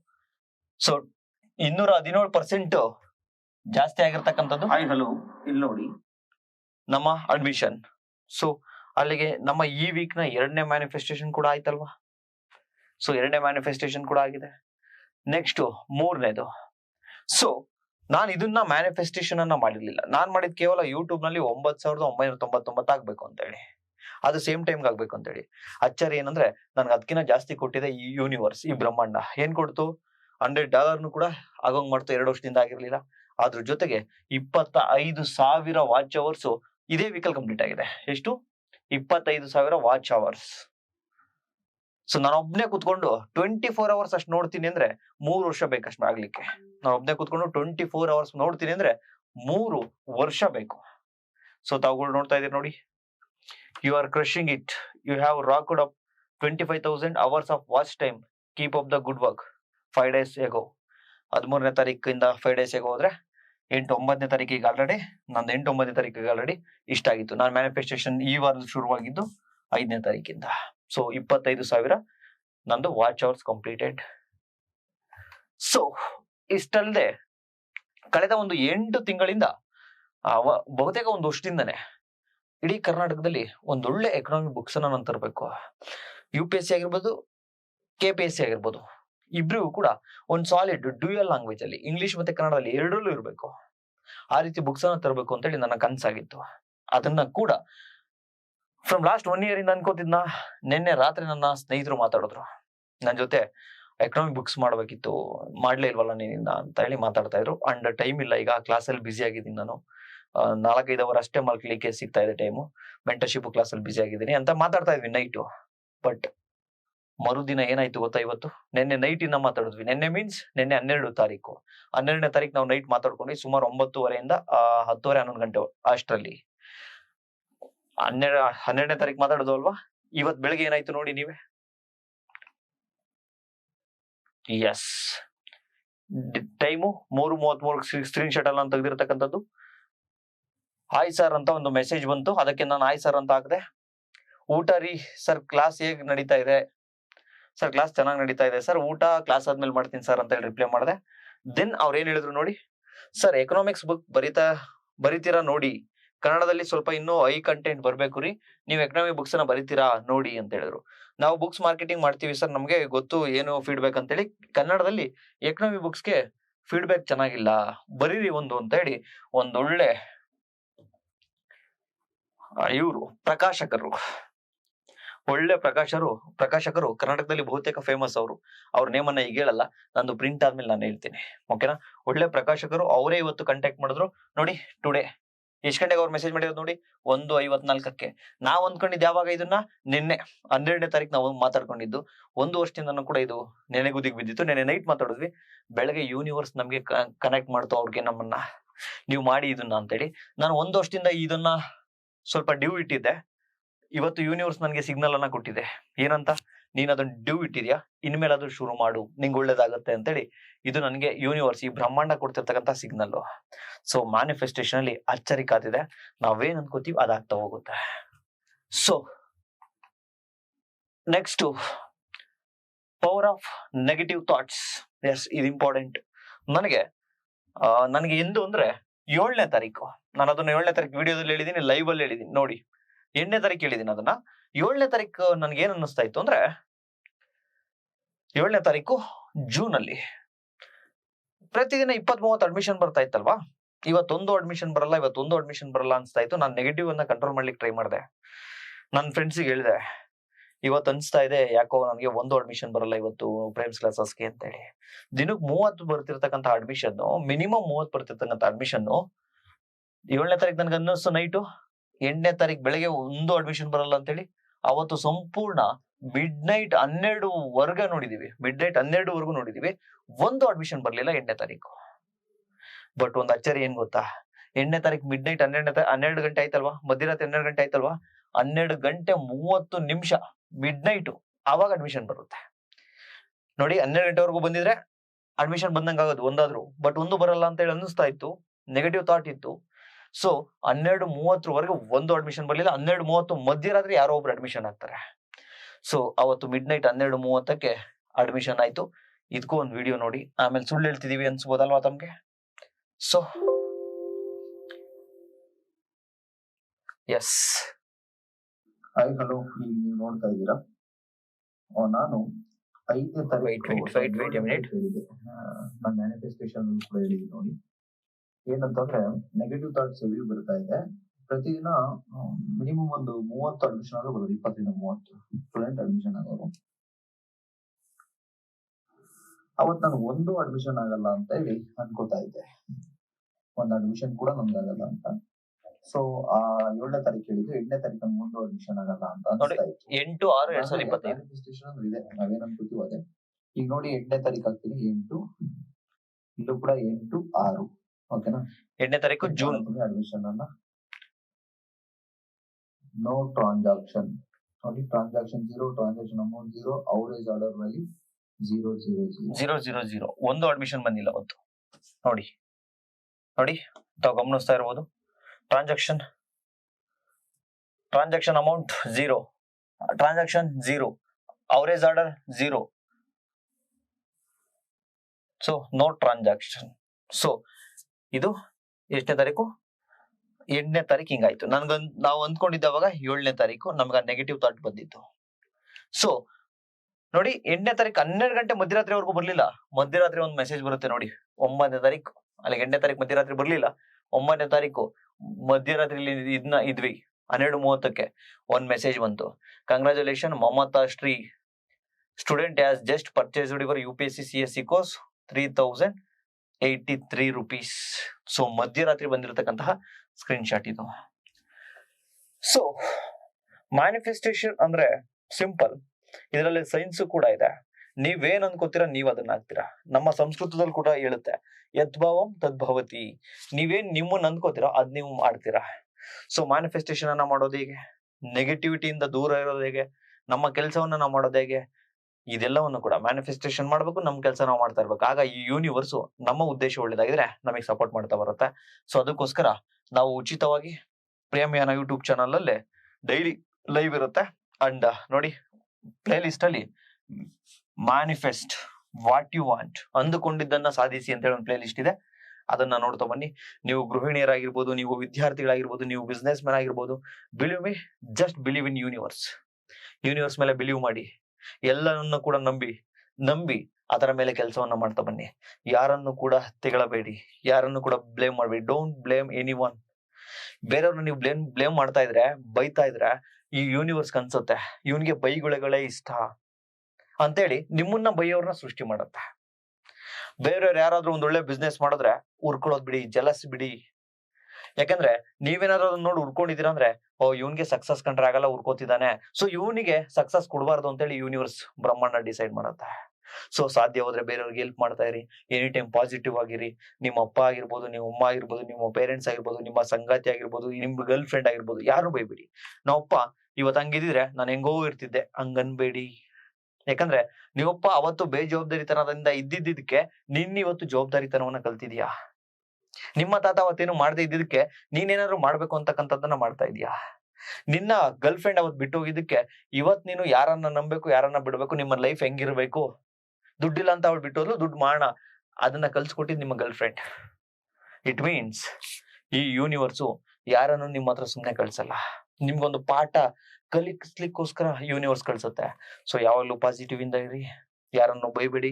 ಸೊ ಇನ್ನೂರ ಹದಿನೇಳು ಪರ್ಸೆಂಟ್ ಜಾಸ್ತಿ ಆಗಿರ್ತಕ್ಕಂಥದ್ದು? ಹಾಯ್ ಹಲೋ ಇಲ್ಲಿ ನೋಡಿ. ನಮ್ಮ ಅಡ್ಮಿಷನ್ ಸೊ ಅಲ್ಲಿಗೆ ನಮ್ಮ ಈ ವೀಕ್ನ ಎರಡನೇ ಮ್ಯಾನಿಫೆಸ್ಟೇಷನ್ ಕೂಡ ಆಯ್ತಲ್ವಾ? ಸೊ ಎರಡನೇ ಮ್ಯಾನಿಫೆಸ್ಟೇಷನ್ ಕೂಡ ಆಗಿದೆ. ನೆಕ್ಸ್ಟ್ ಮೂರನೇದು. ಸೊ ನಾನು ಇದನ್ನ ಮ್ಯಾನಿಫೆಸ್ಟೇಷನ್ ಅನ್ನ ಮಾಡಿರ್ಲಿಲ್ಲ. ನಾನ್ ಮಾಡಿದ್ ಕೇವಲ ಯೂಟ್ಯೂಬ್ನಲ್ಲಿ ಒಂಬತ್ ಸಾವಿರದ ಒಂಬೈನೂರ ತೊಂಬತ್ತೊಂಬತ್ತು ಆಗ್ಬೇಕು ಅಂತ ಹೇಳಿ ಅದು ಸೇಮ್ ಟೈಮ್ ಆಗ್ಬೇಕು ಅಂತ ಹೇಳಿ ಅಚ್ಚರಿ ಏನಂದ್ರೆ ನನ್ಗೆ ಅದಕ್ಕಿಂತ ಜಾಸ್ತಿ ಕೊಟ್ಟಿದೆ ಈ ಯೂನಿವರ್ಸ್ ಈ ಬ್ರಹ್ಮಾಂಡ. ಏನ್ ಕೊಡ್ತು? ಹಂಡ್ರೆಡ್ ಡಾಲರ್ನು ಕೂಡ ಆಗೋಂಗ್ ಮಾಡ್ತು ಎರಡು ವರ್ಷದಿಂದ ಆಗಿರ್ಲಿಲ್ಲ. ಅದ್ರ ಜೊತೆಗೆ ಇಪ್ಪತ್ತ ಐದು ಸಾವಿರ ವಾಚ್ ಅವರ್ಸ್ ಇದೇ ವೀಕಲ್ ಕಂಪ್ಲೀಟ್ ಆಗಿದೆ. ಎಷ್ಟು? ಇಪ್ಪತ್ತೈದು ಸಾವಿರ ವಾಚ್ ಅವರ್ಸ್ ಸೊ ನಾನು ಒಬ್ನೇ ಕುತ್ಕೊಂಡು ಟ್ವೆಂಟಿ ಫೋರ್ ಅವರ್ಸ್ ಅಷ್ಟು ನೋಡ್ತೀನಿ ಅಂದ್ರೆ ಮೂರು ವರ್ಷ ಬೇಕಷ್ಟು ಆಗ್ಲಿಕ್ಕೆ. ನಾನು ಒಬ್ನೇ ಕುತ್ಕೊಂಡು ಟ್ವೆಂಟಿ ಫೋರ್ ಅವರ್ಸ್ ನೋಡ್ತೀನಿ ಅಂದ್ರೆ ಮೂರು ವರ್ಷ ಬೇಕು. ಸೊ ತಾವುಗಳು ನೋಡ್ತಾ ಇದೀರಿ ನೋಡಿ. You are crushing it you have rocked up twenty five thousand hours of watch time keep up the good work five days ago ಹದಿಮೂರನೇ ತಾರೀಕಿಂದ ಫೈವ್ ಡೇಸ್ ಎಗೋ ಹೋದ್ರೆ ಎಂಟು ಒಂಬತ್ತನೇ ತಾರೀಕಿಗೆ ಆಲ್ರೆಡಿ ನಂದು ಎಂಟು ಒಂಬತ್ತನೇ ತಾರೀಕಿಗೆ ಆಲ್ರೆಡಿ ಇಷ್ಟ ಆಗಿತ್ತು. ನಾನು ಮ್ಯಾನಿಫೆಸ್ಟೇಷನ್ ಈ ವಾರ ಶುರುವಾಗಿದ್ದು ಐದನೇ ತಾರೀಕಿಂದ. ಸೊ ಇಪ್ಪತ್ತೈದು ಸಾವಿರ ನಂದು ವಾಚ್ ಅವರ್ಸ್ ಕಂಪ್ಲೀಟೆಡ್ ಸೊ ಇಷ್ಟಲ್ಲದೆ ಕಳೆದ ಒಂದು ಎಂಟು ತಿಂಗಳಿಂದ ಬಹುತೇಕ ಒಂದು ವರ್ಷದಿಂದನೇ ಇಡೀ ಕರ್ನಾಟಕದಲ್ಲಿ ಒಂದೊಳ್ಳೆ ಎಕನಾಮಿಕ್ ಬುಕ್ಸ್ ಅನ್ನ ನಾನು ತರಬೇಕು. ಯು ಪಿ ಎಸ್ ಸಿ ಆಗಿರ್ಬೋದು ಕೆ ಪಿ ಎಸ್ ಸಿ ಆಗಿರ್ಬೋದು. ಇಬ್ರಿಗೂ ಕೂಡ ಒಂದು ಸಾಲಿಡ್ ಡ್ಯೂಯಲ್ ಲ್ಯಾಂಗ್ವೇಜ್ ಅಲ್ಲಿ ಇಂಗ್ಲಿಷ್ ಮತ್ತೆ ಕನ್ನಡದಲ್ಲಿ ಎರಡರಲ್ಲೂ ಇರಬೇಕು. ಆ ರೀತಿ ಬುಕ್ಸ್ ಅನ್ನ ತರಬೇಕು ಅಂತ ಹೇಳಿ ನನ್ನ ಕನಸಾಗಿತ್ತು. ಅದನ್ನ ಕೂಡ ಫ್ರಮ್ ಲಾಸ್ಟ್ ಒನ್ ಇಯರ್ ಇಂದ ಅನ್ಕೋತಿದ್ನ, ನಿನ್ನೆ ರಾತ್ರಿ ನನ್ನ ಸ್ನೇಹಿತರು ಮಾತಾಡಿದ್ರು. ನನ್ನ ಜೊತೆ ಎಕನಾಮಿಕ್ ಬುಕ್ಸ್ ಮಾಡ್ಬೇಕಿತ್ತು, ಮಾಡ್ಲೇ ಇಲ್ವಲ್ಲ ನೀನಿಂದ ಅಂತ ಹೇಳಿ ಮಾತಾಡ್ತಾ ಇದ್ರು. ಅಂಡ್ ಟೈಮ್ ಇಲ್ಲ, ಈಗ ಕ್ಲಾಸಲ್ಲಿ ಬಿಸಿ ಆಗಿದ್ದೀನಿ ನಾನು. ನಾಲ್ಕೈದು ಅವರ್ ಅಷ್ಟೇ ಮಲ್ಕಲಿಕ್ಕೆ ಸಿಗ್ತಾ ಇದೆ ಟೈಮು ಮೆಂಟರ್ಶಿಪ್ ಕ್ಲಾಸಲ್ಲಿ ಬಿಸಿ ಆಗಿದ್ದೀನಿ ಅಂತ ಮಾತಾಡ್ತಾ ಇದ್ವಿ ನೈಟು ಬಟ್ ಮರುದಿನ ಏನಾಯ್ತು ಗೊತ್ತಾ ಇವತ್ತು? ನಿನ್ನೆ ನೈಟ್ ಇಂದ ಮಾತಾಡಿದ್ವಿ. ನಿನ್ನೆ ಮೀನ್ಸ್ ನಿನ್ನೆ ಹನ್ನೆರಡು ತಾರೀಕು. ಹನ್ನೆರಡನೇ ತಾರೀಕು ನಾವು ನೈಟ್ ಮಾತಾಡ್ಕೊಂಡ್ವಿ ಸುಮಾರು ಒಂಬತ್ತುವರೆಯಿಂದ ಹತ್ತುವರೆ ಹನ್ನೊಂದು ಗಂಟೆ ಅಷ್ಟರಲ್ಲಿ. ಹನ್ನೆರಡು, ಹನ್ನೆರಡನೇ ತಾರೀಕು ಮಾತಾಡೋದು ಅಲ್ವಾ? ಇವತ್ ಬೆಳಿಗ್ಗೆ ಏನಾಯ್ತು ನೋಡಿ ನೀವೇ? ಎಸ್ ಟೈಮು ಮೂರು ಮೂವತ್ತ್ ಮೂರು ಸ್ಕ್ರೀನ್ ಶಾಟ್ ಎಲ್ಲ ತೆಗೆದಿರ್ತಕ್ಕಂಥದ್ದು. ಹಾಯ್ ಸರ್ ಅಂತ ಒಂದು ಮೆಸೇಜ್ ಬಂತು. ಅದಕ್ಕೆ ನಾನು ಹಾಯ್ ಸರ್ ಅಂತ ಹಾಕಿದೆ. ಊಟ ರೀ ಸರ್ ಕ್ಲಾಸ್ ಹೇಗ್ ನಡೀತಾ ಇದೆ? ಸರ್ ಕ್ಲಾಸ್ ಚೆನ್ನಾಗಿ ನಡೀತಾ ಇದೆ. ಸರ್, ಊಟ ಕ್ಲಾಸ್ ಆದ್ಮೇಲೆ ಮಾಡ್ತೀನಿ ಸರ್ ಅಂತ ಹೇಳಿ ರಿಪ್ಲೈ ಮಾಡಿದೆ. ದೆನ್ ಅವ್ರು ಏನ್ ಹೇಳಿದ್ರು ನೋಡಿ, ಸರ್ ಎಕನಾಮಿಕ್ಸ್ ಬುಕ್ ಬರೀತಾ, ಬರೀತೀರಾ ನೋಡಿ. ಕನ್ನಡದಲ್ಲಿ ಸ್ವಲ್ಪ ಇನ್ನೂ ಹೈ ಕಂಟೆಂಟ್ ಬರ್ಬೇಕು ರೀ. ನೀವು ಎಕನಾಮಿಕ್ ಬುಕ್ಸ್ನ ಬರೀತೀರಾ ನೋಡಿ ಅಂತ ಹೇಳಿದ್ರು. ನಾವು ಬುಕ್ಸ್ ಮಾರ್ಕೆಟಿಂಗ್ ಮಾಡ್ತೀವಿ ಸರ್, ನಮಗೆ ಗೊತ್ತು ಏನು ಫೀಡ್ಬ್ಯಾಕ್ ಅಂತೇಳಿ. ಕನ್ನಡದಲ್ಲಿ ಎಕನಾಮಿಕ್ ಬುಕ್ಸ್ಗೆ ಫೀಡ್ಬ್ಯಾಕ್ ಚೆನ್ನಾಗಿಲ್ಲ. ಬರೀರಿ ಒಂದು ಅಂತ ಹೇಳಿ ಒಂದೊಳ್ಳೆ ಇವರು, ಪ್ರಕಾಶಕರು. ಒಳ್ಳೆ ಪ್ರಕಾಶರು, ಪ್ರಕಾಶಕರು ಕರ್ನಾಟಕದಲ್ಲಿ ಬಹುತೇಕ ಫೇಮಸ್ ಅವರು. ಅವ್ರ ನೇಮನ್ನ ಈಗ ಹೇಳಲ್ಲ, ನಂದು ಪ್ರಿಂಟ್ ಆದ್ಮೇಲೆ ನಾನು ಹೇಳ್ತೀನಿ. ಓಕೆನಾ ಒಳ್ಳೆ ಪ್ರಕಾಶಕರು, ಅವರೇ ಇವತ್ತು ಕಾಂಟ್ಯಾಕ್ಟ್ ಮಾಡಿದ್ರು. ನೋಡಿ ಟುಡೇ ಎಷ್ಟು ಗಂಟೆಗೆ ಅವ್ರು ಮೆಸೇಜ್ ಮಾಡಿರೋದು ನೋಡಿ, ಒಂದು ಐವತ್ನಾಲ್ಕಕ್ಕೆ. ನಾವು ಅಂದ್ಕೊಂಡಿದ್ದು ಯಾವಾಗ ಇದನ್ನ? ನಿನ್ನೆ. ಹನ್ನೆರಡನೇ ತಾರೀಕು ನಾವು ಮಾತಾಡ್ಕೊಂಡಿದ್ದು. ಒಂದು ವರ್ಷದಿಂದ ಕೂಡ ಇದು ನೆನೆಗುದಿಗೆ ಬಿದ್ದಿತ್ತು. ನೆನೆ ನೈಟ್ ಮಾತಾಡಿದ್ವಿ. ಬೆಳಗ್ಗೆ ಯೂನಿವರ್ಸ್ ನಮಗೆ ಕನೆಕ್ಟ್ ಮಾಡ್ತು ಅವ್ರಿಗೆ ನಮ್ಮನ್ನ. ನೀವು ಮಾಡಿ ಇದನ್ನ ಅಂತೇಳಿ. ನಾನು ಒಂದು ವರ್ಷದಿಂದ ಇದನ್ನ ಸ್ವಲ್ಪ ಡ್ಯೂ ಇಟ್ಟಿದ್ದೆ. ಇವತ್ತು ಯೂನಿವರ್ಸ್ ನನಗೆ ಸಿಗ್ನಲ್ ಅನ್ನ ಕೊಟ್ಟಿದೆ. ಏನಂತ? ನೀನ್ ಅದನ್ನ ಡ್ಯೂ ಇಟ್ಟಿದ್ಯಾ? ಇನ್ಮೇಲೆ ಅದು ಶುರು ಮಾಡು. ನಿಂಗೆ ಒಳ್ಳೇದಾಗತ್ತೆ ಅಂತೇಳಿ. ಇದು ನನಗೆ ಯೂನಿವರ್ಸ್ ಈ ಬ್ರಹ್ಮಾಂಡ ಕೊಡ್ತಿರ್ತಕ್ಕಂಥ ಸಿಗ್ನಲ್ ಸೊ ಮ್ಯಾನಿಫೆಸ್ಟೇಷನ್ ಅಲ್ಲಿ ಅಚ್ಚರಿ ಕಾತಿದೆ ನಾವೇನ್ ಅನ್ಕೋತೀವಿ ಅದಾಗ್ತಾ ಹೋಗುತ್ತೆ. So next power of negative thoughts yes ಇದು ಇಂಪಾರ್ಟೆಂಟ್ ನನಗೆ ನನಗೆ ಎಂದು ಅಂದ್ರೆ ಏಳನೇ ತಾರೀಕು. ನಾನು ಅದನ್ನ ಏಳನೇ ತಾರೀಕು ವಿಡಿಯೋದಲ್ಲಿ ಹೇಳಿದ್ದೀನಿ ಲೈವ್ ಅಲ್ಲಿ ಹೇಳಿದ್ದೀನಿ ನೋಡಿ. ಎಂಟನೇ ತಾರೀಕು ಹೇಳಿದೀನಿ ಅದನ್ನ. ಏಳನೇ ತಾರೀಕು ನನ್ಗೆ ಏನ್ ಅನ್ನಿಸ್ತಾ ಇತ್ತು ಅಂದ್ರೆ, ಏಳನೇ ತಾರೀಕು ಜೂನ್ ಅಲ್ಲಿ ಪ್ರತಿದಿನ ಇಪ್ಪತ್ ಮೂವತ್ತು ಅಡ್ಮಿಷನ್ ಬರ್ತಾ ಇತ್ತಲ್ವಾ? ಇವತ್ತೊಂದು ಅಡ್ಮಿಷನ್ ಬರಲ್ಲ, ಇವತ್ತೊಂದು ಅಡ್ಮಿಷನ್ ಬರಲ್ಲ ಅನ್ಸ್ತಾ ಇತ್ತು. ನಾನು ನೆಗೆಟಿವ್ ಅನ್ನ ಕಂಟ್ರೋಲ್ ಮಾಡ್ಲಿಕ್ಕೆ ಟ್ರೈ ಮಾಡಿದೆ. ನನ್ನ ಫ್ರೆಂಡ್ಸಿಗೆ ಹೇಳಿದೆ, ಇವತ್ತು ಅನ್ಸ್ತಾ ಇದೆ, ಯಾಕೋ ನನಗೆ ಒಂದು ಅಡ್ಮಿಷನ್ ಬರಲ್ಲ ಇವತ್ತು ಪ್ರೈಮ್ಸ್ ಕ್ಲಾಸಸ್ಗೆ ಅಂತ ಹೇಳಿ ದಿನಕ್ಕೆ ಮೂವತ್ತು ಬರ್ತಿರ್ತಕ್ಕಂಥ ಅಡ್ಮಿಷನ್ ಮಿನಿಮಮ್ ಮೂವತ್ತು ಬರ್ತಿರ್ತಕ್ಕಂಥ ಅಡ್ಮಿಷನ್ ಏಳನೇ ತಾರೀಕು ನನ್ಗೆ ಅನ್ನಿಸ್ತು ನೈಟು ಎಂಟನೇ ತಾರೀಕು ಬೆಳಗ್ಗೆ ಒಂದು ಅಡ್ಮಿಷನ್ ಬರಲ್ಲ ಅಂತೇಳಿ ಅವತ್ತು ಸಂಪೂರ್ಣ ಮಿಡ್ ನೈಟ್ ಹನ್ನೆರಡು ವರ್ಗ ನೋಡಿದೀವಿ. ಮಿಡ್ ನೈಟ್ ಹನ್ನೆರಡುವರೆಗೂ ನೋಡಿದೀವಿ. ಒಂದು ಅಡ್ಮಿಷನ್ ಬರ್ಲಿಲ್ಲ ಎಂಟನೇ ತಾರೀಕು ಬಟ್ ಒಂದು ಅಚ್ಚರಿ ಏನ್ ಗೊತ್ತಾ? ಎಂಟನೇ ತಾರೀಕು ಮಿಡ್ ನೈಟ್ ಹನ್ನೆರಡನೇ ಹನ್ನೆರಡು ಗಂಟೆ ಆಯ್ತಲ್ವಾ? ಮಧ್ಯರಾತ್ರಿ ಹನ್ನೆರಡು ಗಂಟೆ ಆಯ್ತಲ್ವಾ? ಹನ್ನೆರಡು ಗಂಟೆ ಮೂವತ್ತು ನಿಮಿಷ ಮಿಡ್ ನೈಟ್ ಅವಾಗ ಅಡ್ಮಿಷನ್ ಬರುತ್ತೆ. ನೋಡಿ ಹನ್ನೆರಡು ಗಂಟೆವರೆಗೂ ಬಂದಿದ್ರೆ ಅಡ್ಮಿಷನ್ ಬಂದಂಗ ಆಗೋದು ಒಂದಾದ್ರು. ಬಟ್ ಒಂದು ಬರಲ್ಲ ಅಂತ ಹೇಳಿ ಅನ್ನಿಸ್ತಾ ಇತ್ತು. ನೆಗೆಟಿವ್ ಥಾಟ್ ಇತ್ತು. ಸೊ ಹನ್ನೆರಡು ಮೂವತ್ತರವರೆಗೆ ಒಂದು ಅಡ್ಮಿಷನ್ ಬರಲಿಲ್ಲ. ಹನ್ನೆರಡು ಮೂವತ್ತು ಮಧ್ಯರಾತ್ರಿ ಯಾರೋ ಒಬ್ರು ಅಡ್ಮಿಷನ್ ಆಗ್ತಾರೆ. ಸೊ ಅವತ್ತು ಮಿಡ್ ನೈಟ್ ಹನ್ನೆರಡು ಮೂವತ್ತಕ್ಕೆ ಅಡ್ಮಿಷನ್ ಆಯ್ತು. ಇದಕ್ಕೂ ಒಂದು ವಿಡಿಯೋ ನೋಡಿ. ಆಮೇಲೆ ಸುಳ್ಳು ಹೇಳ್ತಿದೀವಿ ಅನ್ಸ್ಬೋದಲ್ವಾ ತಮಗೆ? ಸೊ ಎಸ್ ಹಾಯ್ ಹಲೋ ನೀವು ನೋಡ್ತಾ ಇದ್ದೀರಾ? ನಾನು ಐದನೇ ತರಗತಿ ನನ್ನ ಮ್ಯಾನಿಫೆಸ್ಟೇಷನ್ ಕೂಡ ಹೇಳಿದ್ದೀನಿ ನೋಡಿ. ಏನಂತಂದ್ರೆ ನೆಗೆಟಿವ್ ಥಾಟ್ಸ್ ಹೆವಿ ಬರ್ತಾ ಇದೆ. ಪ್ರತಿದಿನ ಮಿನಿಮಮ್ ಒಂದು ಮೂವತ್ತು ಅಡ್ಮಿಷನ್ ಆದ್ರೂ ಬರೋದು ಇಪ್ಪತ್ತರಿಂದ ಮೂವತ್ತು ಸ್ಟೂಡೆಂಟ್ ಅಡ್ಮಿಷನ್ ಆಗೋರು ಅವತ್ ನಾನು ಒಂದು ಅಡ್ಮಿಷನ್ ಆಗಲ್ಲ ಅಂತ ಹೇಳಿ ಅನ್ಕೋತಾ ಇದ್ದೆ. ಒಂದು ಅಡ್ಮಿಷನ್ ಕೂಡ ನಮ್ಗಾಗಲ್ಲ ಅಂತ. ಸೊ ಆ ಏಳನೇ ತಾರೀಕು ಹೇಳಿದ್ದು ಎಂಟನೇ ತಾರೀಕು ನಮ್ಗೆ ಒಂದು ಅಡ್ಮಿಷನ್ ಆಗಲ್ಲ ಅಂತ ಎಂಟು ಆರು ಎರಡ್ ಸಾವಿರದ ಇಪ್ಪತ್ತೈದು. ಇದೆ. ನಾವೇನ್ ಅನ್ಕೋತೀವಿ ಅದೇ. ಈಗ ನೋಡಿ ಎಂಟನೇ ತಾರೀಕು ಹಾಕ್ತೀನಿ. ಎಂಟು ಇಲ್ಲೂ ಕೂಡ ಎಂಟು ಆರು. ಓಕೆನಾ ಎಂಟನೇ ತಾರೀಕು ಜೂನ್ ಅಡ್ಮಿಷನ್ ಅನ್ನ ನೋ ಟ್ರಾನ್ಸಾಕ್ಷನ್ ನೋಡಿ transaction zero transaction amount zero average order value zero zero zero zero zero zero ಒಂದು ಅಡ್ಮಿಷನ್ ಬಂದಿಲ್ಲ ಅವತ್ತು. ನೋಡಿ. ನೋಡಿ ತಾವು ಗಮನಿಸ್ತಾ ಇರ್ಬೋದು. Transaction transaction amount zero transaction zero average order zero so no transaction so ಇದು ಎಷ್ಟನೇ ತಾರೀಕು? ಎಂಟನೇ ತಾರೀಕು ಹಿಂಗಾಯ್ತು. ನನ್ಗ ನಾವು ಅಂದ್ಕೊಂಡಿದ್ದಾವಾಗ ಏಳನೇ ತಾರೀಕು ನಮ್ಗ ನೆಗೆಟಿವ್ ಥಾಟ್ ಬಂದಿತ್ತು. ಸೊ ನೋಡಿ ಎಂಟನೇ ತಾರೀಕು ಹನ್ನೆರಡು ಗಂಟೆ ಮಧ್ಯರಾತ್ರಿವರೆಗೂ ಬರ್ಲಿಲ್ಲ. ಮಧ್ಯರಾತ್ರಿ ಒಂದು ಮೆಸೇಜ್ ಬರುತ್ತೆ ನೋಡಿ. ಒಂಬತ್ತನೇ ತಾರೀಕು, ಅಲ್ಲಿಗೆ ಎಂಟನೇ ತಾರೀಕು ಮಧ್ಯರಾತ್ರಿ ಬರ್ಲಿಲ್ಲ. ಒಂಬತ್ತನೇ ತಾರೀಕು ಮಧ್ಯರಾತ್ರಿಲಿ ಇದನ್ನ ಇದ್ವಿ. ಹನ್ನೆರಡು ಮೂವತ್ತಕ್ಕೆ ಒಂದ್ ಮೆಸೇಜ್ ಬಂತು. Congratulation Mamata Shri. Student has just purchased your U P S C C S C course three thousand eighty three rupees so ಮಧ್ಯರಾತ್ರಿ ಬಂದಿರತಕ್ಕಂತಹ ಸ್ಕ್ರೀನ್ ಶಾಟ್ ಇದು. ಸೊ ಮ್ಯಾನಿಫೆಸ್ಟೇಷನ್ ಅಂದ್ರೆ ಸಿಂಪಲ್ ಇದರಲ್ಲಿ ಸೈನ್ಸ್ ಕೂಡ ಇದೆ. ನೀವೇನ್ ಅನ್ಕೋತೀರಾ ನೀವ್ ಅದನ್ನ ಆಗ್ತೀರಾ ನಮ್ಮ ಸಂಸ್ಕೃತದಲ್ಲಿ ಕೂಡ ಹೇಳುತ್ತೆ. ಯದ್ಭಾವಂ ತದ್ಭವತಿ ನೀವೇನ್ ನಿಮ್ಮನ್ನ ಅನ್ಕೋತೀರಾ ಅದ್ ನೀವು ಮಾಡ್ತೀರಾ. ಸೊ ಮ್ಯಾನಿಫೆಸ್ಟೇಷನ್ ಅನ್ನ ಮಾಡೋದು ಹೇಗೆ? ನೆಗೆಟಿವಿಟಿಯಿಂದ ದೂರ ಇರೋದು ಹೇಗೆ? ನಮ್ಮ ಕೆಲಸವನ್ನ ನಾವು ಮಾಡೋದು ಹೇಗೆ? ಇದೆಲ್ಲವನ್ನು ಕೂಡ ಮ್ಯಾನಿಫೆಸ್ಟೇಷನ್ ಮಾಡಬೇಕು ನಮ್ಮ ಕೆಲಸ ನಾವು ಮಾಡ್ತಾ ಇರ್ಬೇಕು. ಆಗ ಈ ಯೂನಿವರ್ಸ್ ನಮ್ಮ ಉದ್ದೇಶ ಒಳ್ಳೇದಾಗಿದ್ರೆ ನಮಗೆ ಸಪೋರ್ಟ್ ಮಾಡ್ತಾ ಬರುತ್ತೆ. ಸೊ ಅದಕ್ಕೋಸ್ಕರ ನಾವು ಉಚಿತವಾಗಿ ಪ್ರೇಮಿಯಾನ ಯೂಟ್ಯೂಬ್ ಚಾನಲ್ ಅಲ್ಲಿ ಡೈಲಿ ಲೈವ್ ಇರುತ್ತೆ ಅಂಡ್ ನೋಡಿ ಪ್ಲೇ ಲಿಸ್ಟ್ ಅಲ್ಲಿ ಮ್ಯಾನಿಫೆಸ್ಟ್ ವಾಟ್ ಯು ವಾಂಟ್ ಅಂದುಕೊಂಡಿದ್ದನ್ನ ಸಾಧಿಸಿ ಅಂತ ಹೇಳಿ ಒಂದು ಪ್ಲೇ ಲಿಸ್ಟ್ ಇದೆ. ಅದನ್ನ ನೋಡ್ತಾ ಬನ್ನಿ. ನೀವು ಗೃಹಿಣಿಯರಾಗಿರ್ಬೋದು, ನೀವು ವಿದ್ಯಾರ್ಥಿಗಳಾಗಿರ್ಬೋದು, ನೀವು ಬಿಸ್ನೆಸ್ ಮ್ಯಾನ್ ಆಗಿರ್ಬೋದು believe me just believe in universe universe ಮೇಲೆ ಬಿಲೀವ್ ಮಾಡಿ. ಎಲ್ಲವನ್ನು ಕೂಡ ನಂಬಿ ನಂಬಿ ಅದರ ಮೇಲೆ ಕೆಲಸವನ್ನ ಮಾಡ್ತಾ ಬನ್ನಿ. ಯಾರನ್ನು ಕೂಡ ತೆಗಳಬೇಡಿ ಯಾರನ್ನು ಕೂಡ ಬ್ಲೇಮ್ ಮಾಡಬೇಡಿ. ಡೋಂಟ್ ಬ್ಲೇಮ್ ಎನಿ ಒನ್ ಬೇರೆಯವ್ರನ್ನ ನೀವು ಬ್ಲೇಮ್ ಬ್ಲೇಮ್ ಮಾಡ್ತಾ ಇದ್ರೆ, ಬೈತಾ ಇದ್ರೆ ಈ ಯೂನಿವರ್ಸ್ ಅನ್ಸುತ್ತೆ ಇವನಿಗೆ ಬೈಗುಳೆಗಳೇ ಇಷ್ಟ. ಅಂತೇಳಿ ನಿಮ್ಮನ್ನ ಬೈಯೋರ್ನ ಸೃಷ್ಟಿ ಮಾಡುತ್ತೆ. ಬೇರೆಯವ್ರು ಯಾರಾದ್ರೂ ಒಂದೊಳ್ಳೆ ಬಿಸ್ನೆಸ್ ಮಾಡಿದ್ರೆ ಉರ್ಕೊಳ್ಳೋದ್ ಬಿಡಿ ಜಲಸ್ ಬಿಡಿ. ಯಾಕಂದ್ರೆ ನೀವೇನಾದ್ರೂ ಅದನ್ನ ನೋಡಿ ಉರ್ಕೊಂಡಿದೀರ ಅಂದ್ರೆ, ಓ, ಇವನ್ಗೆ ಸಕ್ಸಸ್ ಕಂಡ್ರೆ ಆಗಲ್ಲ ಉರ್ಕೋತಿದ್ದಾನೆ ಸೊ ಇವನಿಗೆ ಸಕ್ಸಸ್ ಕೊಡಬಾರ್ದು ಅಂತೇಳಿ ಯೂನಿವರ್ಸ್ ಬ್ರಹ್ಮಾಂಡ ಡಿಸೈಡ್ ಮಾಡುತ್ತೆ. ಸೊ ಸಾಧ್ಯ ಹೋದ್ರೆ ಬೇರೆಯವ್ರಿಗೆ ಹೆಲ್ಪ್ ಮಾಡ್ತಾ ಇರಿ. ಎನಿ ಟೈಮ್ ಪಾಸಿಟಿವ್ ಆಗಿರಿ. ನಿಮ್ಮ ಅಪ್ಪ ಆಗಿರ್ಬೋದು, ನಿಮ್ಮ ಅಮ್ಮ ಆಗಿರ್ಬೋದು, ನಿಮ್ಮ ಪೇರೆಂಟ್ಸ್ ಆಗಿರ್ಬೋದು, ನಿಮ್ಮ ಸಂಗಾತಿ ಆಗಿರ್ಬೋದು ನಿಮ್ ಗರ್ಲ್ ಫ್ರೆಂಡ್ ಆಗಿರ್ಬೋದು, ಯಾರು ಬೈಬೇಡಿ. ಅಪ್ಪ ಇವತ್ತು ಹಂಗಿದ್ರೆ ನಾನು ಹೆಂಗೋ ಇರ್ತಿದ್ದೆ. ಹಂಗನ್ಬೇಡಿ. ಯಾಕಂದ್ರೆ ನೀವಪ್ಪ ಅವತ್ತು ಬೇಜವಾಬ್ದಾರಿತನದಿಂದ ಇದ್ದಿದ್ದಕ್ಕೆ ನಿನ್ನ ಇವತ್ತು ಜವಾಬ್ದಾರಿತನವನ್ನ ಕಲ್ತಿದ್ಯಾ? ನಿಮ್ಮ ತಾತ ಅವತ್ತೇನು ಮಾಡದೇ ಇದ್ದಿದ್ದಕ್ಕೆ ನೀನೇನಾದ್ರು ಮಾಡ್ಬೇಕು ಅಂತಕ್ಕಂಥದ್ದನ್ನ ಮಾಡ್ತಾ ಇದೀಯಾ ನಿನ್ನ ಗರ್ಲ್ ಫ್ರೆಂಡ್ ಅವತ್ ಬಿಟ್ಟು ಹೋಗಿದ್ದಕ್ಕೆ ಇವತ್ ನೀನು ಯಾರನ್ನ ನಂಬಬೇಕು, ಯಾರನ್ನ ಬಿಡ್ಬೇಕು, ನಿಮ್ಮ ಲೈಫ್ ಹೆಂಗಿರ್ಬೇಕು? ದುಡ್ಡಿಲ್ಲ ಅಂತ ಅವಳು ಬಿಟ್ಟೋದ್ಲು, ದುಡ್ಡು ಮಾಡೋಣ ಅದನ್ನ ಕಲ್ಸ್ಕೊಟ್ಟಿದ್ ನಿಮ್ಮ ಗರ್ಲ್ ಫ್ರೆಂಡ್ ಇಟ್ ಮೀನ್ಸ್ ಈ ಯೂನಿವರ್ಸು ಯಾರನ್ನು ನಿಮ್ಮ ಹತ್ರ ಸುಮ್ನೆ ಕಳ್ಸಲ್ಲ. ನಿಮ್ಗೊಂದು ಪಾಠ ಕಲಿಸ್ಲಿಕ್ಕೋಸ್ಕರ ಯೂನಿವರ್ಸ್ ಕಳ್ಸುತ್ತೆ. ಸೊ ಯಾವಾಗ್ಲೂ ಪಾಸಿಟಿವ್ ಇಂದ ಇರಿ. ಯಾರನ್ನು ಬೈಬೇಡಿ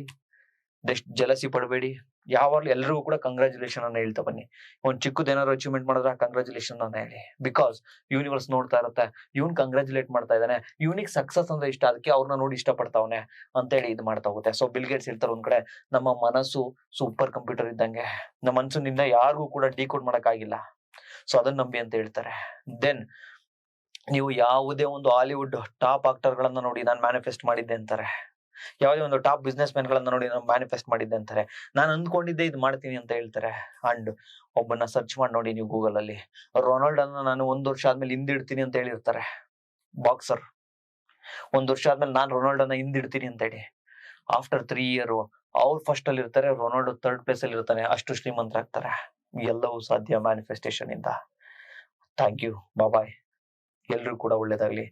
ಜಲಸಿ ಪಡಬೇಡಿ. ಯಾವಾಗ್ಲೂ ಎಲ್ರಿಗೂ ಕೂಡ ಕಂಗ್ರಾಚುಲೇಷನ್ ಅನ್ನ ಹೇಳ್ತಾ ಬನ್ನಿ. ಒಂದ್ ಚಿಕ್ಕದೇನಾದ್ರು ಅಚೀವ್ಮೆಂಟ್ ಮಾಡಿದ್ರೆ ಕಂಗ್ರಾಚುಲೇಷನ್ ಅನ್ನ ಹೇಳಿ. ಬಿಕಾಸ್ ಯೂನಿವರ್ಸ್ ನೋಡ್ತಾ ಇರುತ್ತೆ. ಇವ್ನ್ ಕಂಗ್ರಾಚುಲೇಟ್ ಮಾಡ್ತಾ ಇದ್ದಾನೆ. ಇವನಿಗೆ ಸಕ್ಸಸ್ ಅಂದ್ರೆ ಇಷ್ಟ. ಅದಕ್ಕೆ ಅವ್ರನ್ನ ನೋಡಿ ಇಷ್ಟ ಪಡ್ತಾವನೆ ಅಂತೇಳಿ ಇದು ಮಾಡ್ತಾ ಹೋಗುತ್ತೆ. ಸೊ ಬಿಲ್ಗೇಟ್ಸ್ ಹೇಳ್ತಾರೆ ಒಂದ್ ಕಡೆ, ನಮ್ಮ ಮನಸ್ಸು ಸೂಪರ್ ಕಂಪ್ಯೂಟರ್ ಇದ್ದಂಗೆ. ನಮ್ಮ ಮನಸ್ಸಿನಿಂದ ಯಾರಿಗೂ ಕೂಡ ಡಿಕೋಡ್ ಮಾಡಕ್ ಆಗಿಲ್ಲ. ಸೊ ಅದನ್ನ ನಂಬಿ ಅಂತ ಹೇಳ್ತಾರೆ. ದೆನ್ ನೀವು ಯಾವುದೇ ಒಂದು ಹಾಲಿವುಡ್ ಟಾಪ್ ಆಕ್ಟರ್ ಗಳನ್ನ ನೋಡಿ ನಾನು ಮ್ಯಾನಿಫೆಸ್ಟ್ ಮಾಡಿದ್ದೆ ಅಂತಾರೆ. ಯಾವುದೇ ಒಂದು ಟಾಪ್ ಬಿಸ್ನೆಸ್ ಮ್ಯಾನ್ ಗಳನ್ನ ನೋಡಿ ನಾನು ಮ್ಯಾನಿಫೆಸ್ಟ್ ಮಾಡಿದ್ದೆ ಅಂತಾರೆ. ನಾನು ಅಂದ್ಕೊಂಡಿದ್ದೆ ಇದು ಮಾಡ್ತೀನಿ ಅಂತ ಹೇಳ್ತಾರೆ. ಅಂಡ್ ಒಬ್ಬನ ಸರ್ಚ್ ಮಾಡಿ ನೋಡಿ ನೀವು ಗೂಗಲ್ ಅಲ್ಲಿ. ರೊನಾಲ್ಡ್ ಅನ್ನ ನಾನು ಒಂದು ವರ್ಷ ಆದ್ಮೇಲೆ ಹಿಂದಿಡ್ತೀನಿ ಅಂತ ಹೇಳಿರ್ತಾರೆ. ಬಾಕ್ಸರ್ ಒಂದು ವರ್ಷ ಆದ್ಮೇಲೆ ನಾನು ರೊನಾಲ್ಡ್ ಅನ್ನ ಹಿಂದಿಡ್ತೀನಿ ಅಂತ ಹೇಳಿ. ಆಫ್ಟರ್ ತ್ರೀ ಇಯರ್ ಅವ್ರು ಫಸ್ಟ್ ಅಲ್ಲಿ ಇರ್ತಾರೆ, ರೊನಾಲ್ಡ್ ಥರ್ಡ್ ಪ್ಲೇಸ್ ಅಲ್ಲಿ ಇರ್ತಾನೆ. ಅಷ್ಟು ಶ್ರೀಮಂತರಾಗ್ತಾರೆ ಎಲ್ಲವೂ ಸಾಧ್ಯ ಮ್ಯಾನಿಫೆಸ್ಟೇಷನ್ ಇಂದ. ಥ್ಯಾಂಕ್ ಯು ಬಾಯ್ ಎಲ್ರಿಗೂ ಕೂಡ ಒಳ್ಳೇದಾಗ್ಲಿ.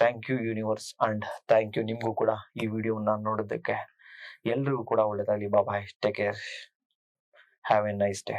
Thank you universe and thank you ನಿಮಗೂ ಕೂಡ ಈ ವಿಡಿಯೋನ ನೋಡೋದಕ್ಕೆ ಎಲ್ರಿಗೂ ಕೂಡ ಒಳ್ಳೆಯದಾಗಲಿ bye bye take care have a nice day